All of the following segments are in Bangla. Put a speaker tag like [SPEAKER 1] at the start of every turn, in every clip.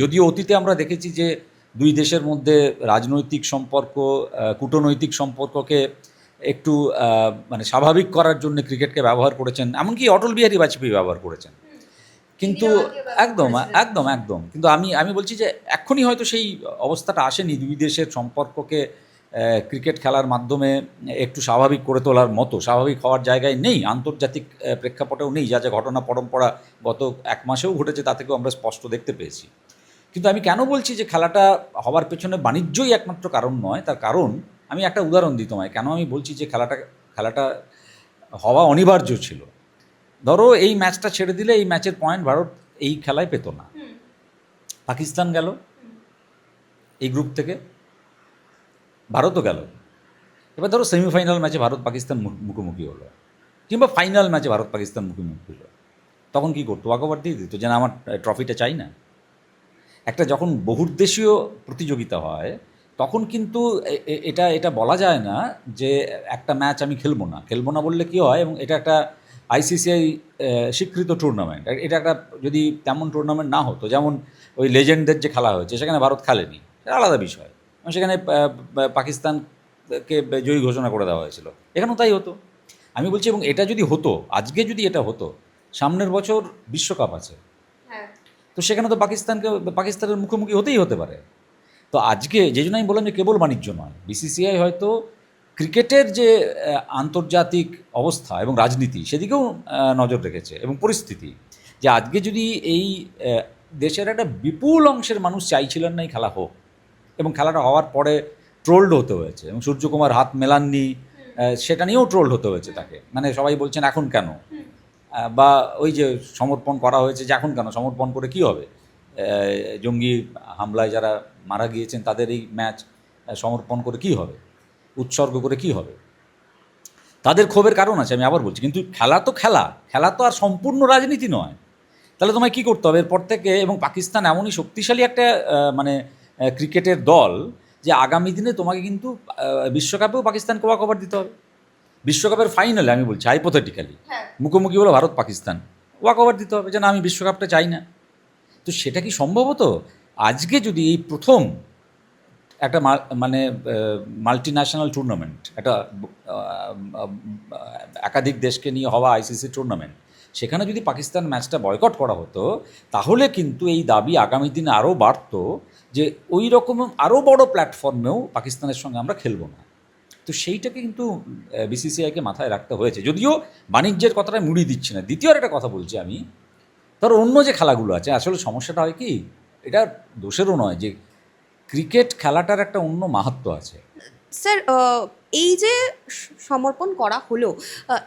[SPEAKER 1] যদিও অতীতে আমরা দেখেছি যে দুই দেশের মধ্যে রাজনৈতিক সম্পর্ক কূটনৈতিক সম্পর্ককে একটু মানে স্বাভাবিক করার জন্য ক্রিকেটকে ব্যবহার করেছেন। এমনকি অটল বিহারী বাজপেয়ী ব্যবহার করেছেন। কিন্তু একদম একদম একদম। কিন্তু আমি আমি বলছি যে এক্ষুনি হয়তো সেই অবস্থাটা আসেনি দুই দেশের সম্পর্ককে ক্রিকেট খেলার মাধ্যমে একটু স্বাভাবিক করে তোলার মতো। স্বাভাবিক হওয়ার জায়গায় নেই আন্তর্জাতিক প্রেক্ষাপটেও নেই। যা যা ঘটনা পরম্পরা গত এক মাসেও ঘটেছে তা থেকেও আমরা স্পষ্ট দেখতে পেয়েছি। কিন্তু আমি কেন বলছি যে খেলাটা হওয়ার পেছনে বাণিজ্যই একমাত্র কারণ নয়? তার কারণ আমি একটা উদাহরণ দিই তোমায়। কেন আমি বলছি যে খেলাটা খেলাটা হওয়া অনিবার্য ছিল? ধরো এই ম্যাচটা ছেড়ে দিলে এই ম্যাচের পয়েন্ট ভারত এই খেলায় পেত না। পাকিস্তান গেল। এই গ্রুপ থেকে ভারতও গেল। এবার ধরো সেমিফাইনাল ম্যাচে ভারত পাকিস্তান মুখোমুখি হলো। কিংবা ফাইনাল ম্যাচে ভারত পাকিস্তান মুখোমুখি হলো। তখন কি করতো ওয়াকওভার দিয়ে দিত যে না আমার ট্রফিটা চাই না? একটা যখন বহুর্দেশীয় প্রতিযোগিতা হয়, তখন কিন্তু এটা এটা বলা যায় না যে একটা ম্যাচ আমি খেলব না। খেলব না বললে কি হয় এবং এটা একটা আইসিসিআই স্বীকৃত টুর্নামেন্ট এটা একটা যদি তেমন টুর্নামেন্ট না হতো, যেমন ওই লেজেন্ডদের যে খেলা হয়েছে, সেখানে ভারত খেলেনি সেটা আলাদা বিষয়। সেখানে পাকিস্তানকে জয়ী ঘোষণা করে দেওয়া হয়েছিল। এখানেও তাই হতো। আমি বলছি, এবং এটা যদি হতো, আজকে যদি এটা হতো, সামনের বছর বিশ্বকাপ আছে। তো সেখানে তো পাকিস্তানকে পাকিস্তানের মুখোমুখি হতেই হতে পারে। তো আজকে যে জন্য আমি বললাম যে কেবল বাণিজ্য নয় বিসিসিআই হয়তো ক্রিকেটের যে আন্তর্জাতিক অবস্থা এবং রাজনীতি সেদিকেও নজর রেখেছে এবং পরিস্থিতি যে আজকে যদি এই দেশের একটা বিপুল অংশের মানুষ চাইছিলেন না এই খেলা হোক এবং খেলাটা হওয়ার পরে ট্রোল্ড হতে হয়েছে এবং সূর্যকুমার হাত মেলাননি সেটা নিয়েও ট্রোল্ড হতে হয়েছে তাকে। মানে সবাই বলছেন এখন কেন? বা ওই যে সমর্পণ করা হয়েছে যে এখন কেন, সমর্পণ করে কি হবে? জঙ্গি হামলায় যারা মারা গিয়েছেন, তাদের এই ম্যাচ সমর্পণ করে কি হবে? উৎসর্গ করে কি হবে? তাদের ক্ষোভের কারণ আছে, আমি আবার বলছি, কিন্তু খেলা তো খেলা খেলা তো আর সম্পূর্ণ রাজনীতি নয়। তাহলে তোমায় কী করতে হবে? এরপর থেকে এবং পাকিস্তান এমনই শক্তিশালী একটা মানে ক্রিকেটের দল যে আগামী দিনে তোমাকে কিন্তু বিশ্বকাপেও পাকিস্তানকে ওয়াকওভার দিতে হবে। বিশ্বকাপের ফাইনালে আমি বলছি হাইপোথেটিক্যালি মুখোমুখি হলো ভারত পাকিস্তান। ওয়াক ওভার দিতে হবে যে না আমি বিশ্বকাপটা চাই না। তো সেটা কি সম্ভব হতো আজকে যদি এই প্রথম একটা মানে মাল্টি ন্যাশনাল টুর্নামেন্ট একটা একাধিক দেশকে নিয়ে হওয়া আইসিসি টুর্নামেন্ট সেখানে যদি পাকিস্তান ম্যাচটা বয়কট করা হতো তাহলে কিন্তু এই দাবি আগামী দিনে আরও বাড়তো যে ওই রকম আরও বড় প্ল্যাটফর্মেও পাকিস্তানের সঙ্গে আমরা খেলব না। তো সেইটাকে কিন্তু বিসিসিআইকে মাথায় রাখতে হয়েছে। যদিও বাণিজ্যের কথাটা মুড়ি দিচ্ছি না। দ্বিতীয় একটা কথা বলছি আমি। ধর, অন্য যে খেলাগুলো আছে, আসলে সমস্যাটা হয় কি, এটা দোষেরও নয় যে ক্রিকেট খেলাটার একটা অন্য মাহাত্ম আছে।
[SPEAKER 2] স্যার এই যে সমর্পণ করা হলো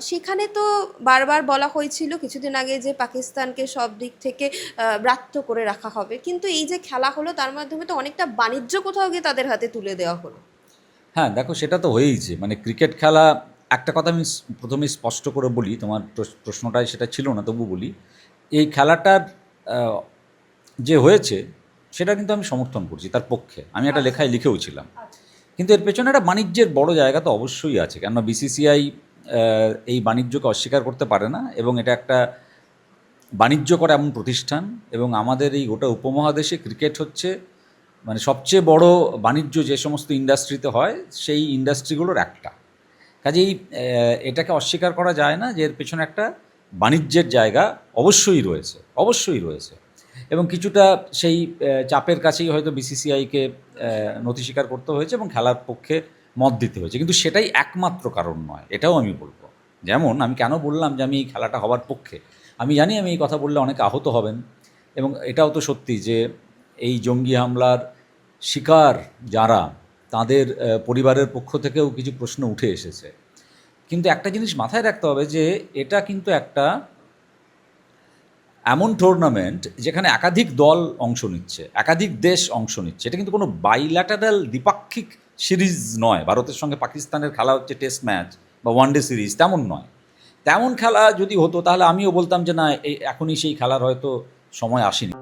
[SPEAKER 2] সেখানে তো বারবার বলা হয়েছিল কিছুদিন আগে যে পাকিস্তানকে সব দিক থেকে ব্রাত্য করে রাখা হবে। কিন্তু এই যে খেলা হলো, তার মাধ্যমে তো অনেকটা বাণিজ্য কোথাও গিয়ে তাদের হাতে তুলে দেওয়া হলো।
[SPEAKER 1] হ্যাঁ দেখো সেটা তো হয়েইছে মানে ক্রিকেট খেলা একটা কথা আমি প্রথমে স্পষ্ট করে বলি তোমার প্রশ- প্রশ্নটায় সেটা ছিল না তবু বলি। এই খেলাটার যে হয়েছে সেটা কিন্তু আমি সমর্থন করছি তার পক্ষে। আমি একটা লেখায় লিখেও ছিলাম
[SPEAKER 3] আচ্ছা।
[SPEAKER 1] কিন্তু এর পেছনে একটা বাণিজ্যের বড় জায়গা তো অবশ্যই আছে কেননা বিসিসিআই এই বাণিজ্যকে অস্বীকার করতে পারে না এবং এটা একটা বাণিজ্য করা এমন প্রতিষ্ঠান এবং আমাদের এই গোটা উপমহাদেশে ক্রিকেট হচ্ছে মানে সবচেয়ে বড় বাণিজ্য যে সমস্ত ইন্ডাস্ট্রিতে হয়, সেই ইন্ডাস্ট্রিগুলোর একটা। কাজেই এটাকে অস্বীকার করা যায় না যে এর পেছনে একটা বাণিজ্যের জায়গা অবশ্যই রয়েছে অবশ্যই রয়েছে। এবং কিছুটা সেই চাপের কাছেই হয়তো বিসিসিআইকে নথি স্বীকার করতে হয়েছে এবং খেলার পক্ষে মত দিতে হয়েছে। কিন্তু সেটাই একমাত্র কারণ নয়, এটাও আমি বলব। যেমন আমি কেন বললাম যে আমি এই খেলাটা হওয়ার পক্ষে? আমি জানি আমি এই কথা বললে অনেকে আহত হবেন এবং এটাও তো সত্যি যে এই জঙ্গি হামলার শিকার যারা, তাদের পরিবারের পক্ষ থেকেও কিছু প্রশ্ন উঠে এসেছে। কিন্তু একটা জিনিস মাথায় রাখতে হবে যে, এটা কিন্তু একটা এমন টুর্নামেন্ট যেখানে একাধিক দল অংশ নিচ্ছে, একাধিক দেশ অংশ নিচ্ছে। এটা কিন্তু কোনো বাইল্যাটারাল দ্বিপাক্ষিক সিরিজ নয়। ভারতের সঙ্গে পাকিস্তানের খেলা হচ্ছে টেস্ট ম্যাচ বা ওয়ানডে সিরিজ তেমন নয়। তেমন খেলা যদি হতো, তাহলে আমিও বলতাম যে, না এখনই সেই খেলার হয়তো সময় আসেনি।